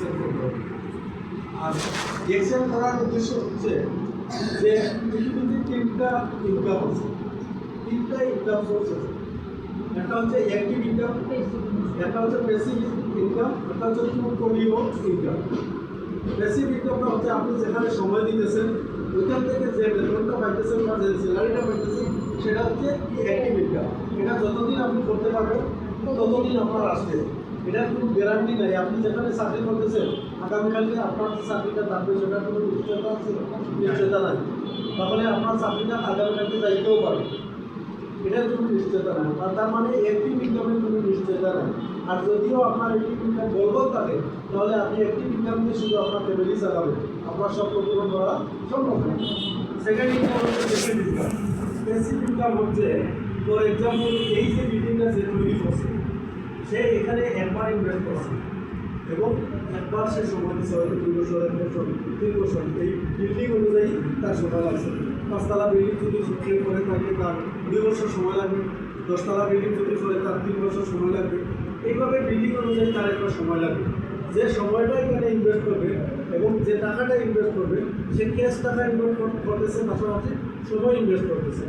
Excel করতে হবে। আর Excel করার উদ্দেশ্য হচ্ছে যে পৃথিবীতে তিনটা ইনকাম আছে। তিনটা ইনকাম সোর্স আছে। একটা হচ্ছে অ্যাক্টিভ ইনকাম একটা হচ্ছে প্যাসিভ ইনকাম একটা হচ্ছে পোর্টফোলিও ইনকাম প্যাসিভ ইনকামটা হচ্ছে আপনি যেখানে সময় দিতেছেন, ওইখান থেকে যে বেতনটা পাইতেছেন বা যে স্যালারিটা পাইতেছেন, সেটা হচ্ছে অ্যাক্টিভ ইনকাম এটা যতদিন আপনি করতে পারবেন ততদিন আপনার আসবে। এটার কোনো গ্যারান্টি নাই। আপনি যেখানে চাকরি করতেছেন আগামীকালকে আপনার যে চাকরিটা থাকবে সেটার কোনো নিশ্চয়তা আছে? নিশ্চয়তা নাই। তাহলে আপনার চাকরিটা আগামীকালকে যাইতেও পারে এটার কোনো নিশ্চয়তা নাই। আর তার মানে একটি ইনকামের কোনো নিশ্চয়তা নাই। আর যদিও আপনার একটি ইনকাম বলব থাকে তাহলে আপনি একটি ইনকাম দিয়ে শুধু আপনার ফ্যামিলি চালাবেন। আপনার সব পূরণ করা সম্ভব না। সেকেন্ড ইনকাম হচ্ছে সেকেন্ড ইনকাম হচ্ছে ফর এক্সাম্পল এই যে বিল্ডিংটা যে এখানে একবার ইনভেস্ট করছে। এবং একবার সে সময় দিচ্ছে হয়তো দুই বছর, এক বছর, তিন বছর, এই বিল্ডিং অনুযায়ী তার সময় লাগছে। পাঁচতলা বিল্ডিং যদি সে করে থাকে তার দুই বছর সময় লাগবে। দশতলা বিল্ডিং যদি করে, তার তিন বছর সময় লাগবে। এইভাবে বিল্ডিং অনুযায়ী তার একটা সময় লাগবে। যে সময়টা এখানে ইনভেস্ট করবে এবং যে টাকাটা ইনভেস্ট করবে, সে ক্যাশ টাকা ইনভেস্ট করতেছে পাশাপাশি সময় ইনভেস্ট করতেছে।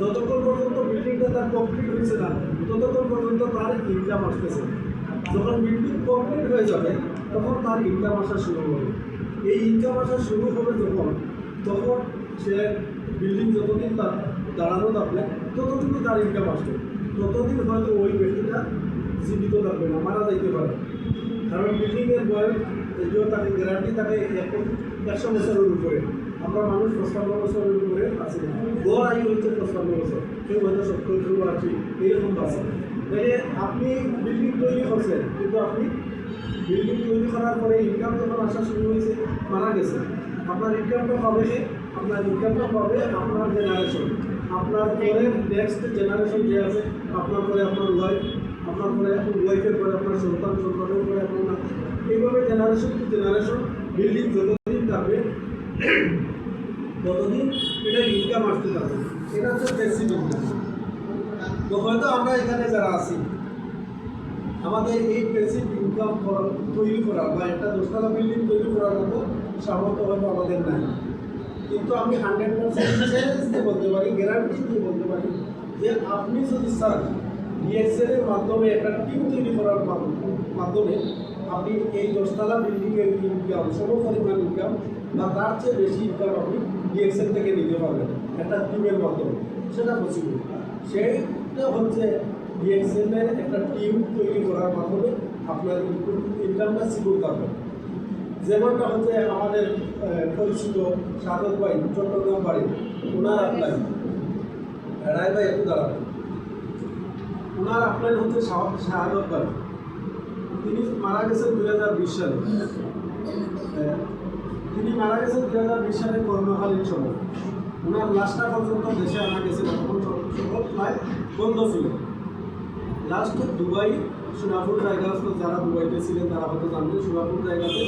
যতক্ষণ পর্যন্ত বিল্ডিংটা তার কমপ্লিট হয়েছে না, ততক্ষণ পর্যন্ত তার ইনকাম আসতেছে। যখন বিল্ডিং কমপ্লিট হয়ে যাবে, তখন তার ইনকাম আসা শুরু হবে। এই ইনকাম আসা শুরু হবে যখন, তখন সে বিল্ডিং যতদিন তার দাঁড়ানো থাকবে ততদিনই তার ইনকাম আসবে। ততদিন হয়তো ওই ব্যক্তিটা জীবিত থাকবে না, মারা যাইতে পারে। কারণ বিল্ডিংয়ের বয়স যদিও তাকে গ্যারান্টি থাকে একশো বছরের উপরে। আমরা মানুষ পঁচপান্ন বছরের উপরে আছি। গড় আয়ু হচ্ছে পঁচপান্ন বছর। কেউ হয়তো সত্তর আশি এইরকম আছে তাহলে আপনি বিল্ডিং তৈরি করছেন, কিন্তু আপনি বিল্ডিং তৈরি করার পরে ইনকাম যখন আসা শুরু হয়েছে, মারা গেছে। আপনার ইনকামটা পাবে আপনার ইনকামটা পাবে আপনার জেনারেশন আপনার পরে নেক্সট জেনারেশন যে আছে, আপনার পরে আপনার ওয়াইফ আপনার পরে ওয়াইফের পরে আপনার সন্তান, সন্তানের পরে আপনার নাতি এইভাবে জেনারেশন টু জেনারেশন বিল্ডিং যতদিন থাকবে, ততদিন এটা ইনকাম আসতে থাকবে। এটা হচ্ছে ইনকাম তো হয়তো আমরা এখানে যারা আছি, আমাদের এই প্যাসিভ ইনকাম তৈরি করা বা একটা দোতলা বিল্ডিং তৈরি করার মতো সামর্থ্য হয়তো আমাদের নাই। কিন্তু আমি হান্ড্রেড পার্সেন্ট চ্যালেঞ্জ দিয়ে বলতে পারি গ্যারান্টি দিয়ে বলতে পারি যে আপনি যদি চান ডিএক্সএলের মাধ্যমে একটা টিম তৈরি করার মাধ্যমে- আপনি এই দশতলা বিল্ডিংয়ের ইনকাম সম পরিমাণ ইনকাম বা তার চেয়ে বেশি ইনকাম আপনি ডিএক্সএল থেকে নিতে পারবেন, একটা টিমের মাধ্যমে। সেটা পসিবল সেইটা হচ্ছে ডিএক্সএলের একটা টিম তৈরি করার মাধ্যমে আপনার ইনকামটা সিকিউর থাকবে যেমনটা হচ্ছে আমাদের পরিচিত সাধক ভাই চট্টগ্রাম বাড়ি, ওনার আপনার রায় ভাই একটু দাঁড়াবেন ওনার আপনার হচ্ছে শাহ- শাহাদত ভাই। তিনি মারা গেছেন দুই হাজার বিশ সালে। তিনি মারা গেছেন দুই হাজার বিশ সালে করোনাকালীন সময়। ওনার লাস্টটা পর্যন্ত দেশে আনা গেছিল, তখন সকল ফ্লাইট বন্ধ ছিল। লাস্ট দুবাই, সোনাপুর জায়গা যারা দুবাইতে ছিলেন, তারা হয়তো জানবেন, সোনাপুর জায়গাতে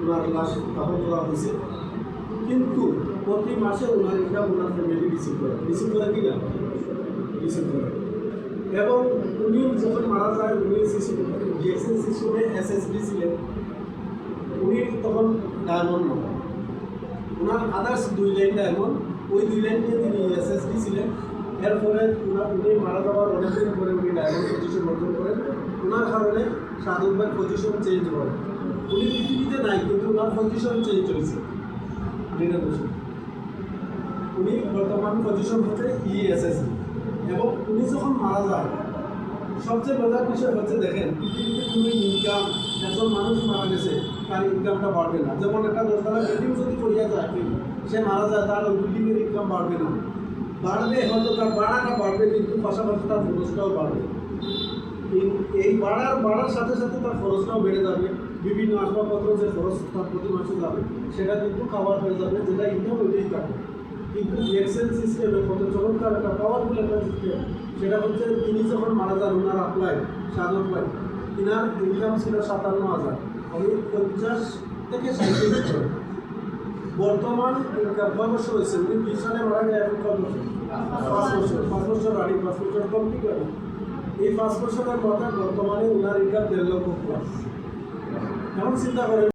ওনার লাশ দাফন করা হয়েছে। কিন্তু প্রতি মাসে ওনার ইনকাম ওনার ফ্যামিলি রিসিভ করে। রিসিভ করে কি না রিসিভ করে। এবং উনি যখন মারা যায়, উনি ডিএক্সএল সিস্টেমে এসএসডি ছিলেন। উনি তখন ডায়মন্ড নন। ওনার আদার্স দুই লাইন ডায়মন্ড ওই দুই লাইন নিয়ে তিনি এসএসডি ছিলেন। এরপরে ওনার উনি মারা যাওয়ার অনেকদিন পরে উনি ডায়মন্ড পজিশন অর্জন করেন। ওনার কারণে সাধকবার পজিশন চেঞ্জ করেন উনি পৃথিবীতে নাই, কিন্তু ওনার পজিশন চেঞ্জ হয়েছে। উনি বর্তমান পজিশন হচ্ছে ইএসএসডি এবং উনি যখন মারা যায়, সবচেয়ে মজার বিষয় হচ্ছে দেখেন, পৃথিবীতে কোনো ইনকাম একজন মানুষ মারা গেছে, তার ইনকামটা বাড়বে না। যেমন একটা দশতলা বিল্ডিং যদি করিয়া যায়, সে মারা যায়, তার ওই বিল্ডিংয়ের ইনকাম বাড়বে না। বাড়বে হয়তো তার বাড়াটা বাড়বে, কিন্তু পাশাপাশি তার খরচটাও বাড়বে। এই- বাড়ার বাড়ার সাথে সাথে তার খরচটাও বেড়ে যাবে। বিভিন্ন আসবাবপত্র যে খরচ তার প্রতি মাসে যাবে, সেটা কিন্তু খাবার হয়ে যাবে, যেটা ইনকাম ওইটাই থাকবে কিন্তু এক্সেল সিস্টেমে কত চমৎকার একটা পাওয়ারফুল একটা সিস্টেম সেটা হচ্ছে তিনি যখন মারা যান, ওনার আপ্লাই সাধক ভাই তিনার ইনকাম ছিল সাতান্ন হাজার। উনি পঞ্চাশ থেকে বছর বর্তমান কয় হয়েছে? উনি বিশ সালে মারা গেলে এখন কত পাঁচ বছর। পাঁচ বছর রানিং, পাঁচ বছর কমপ্লিট এই পাঁচ বছরের কথা বর্তমানে ওনার ইনকাম দেড় লক্ষ প্লাস এখন চিন্তা করেন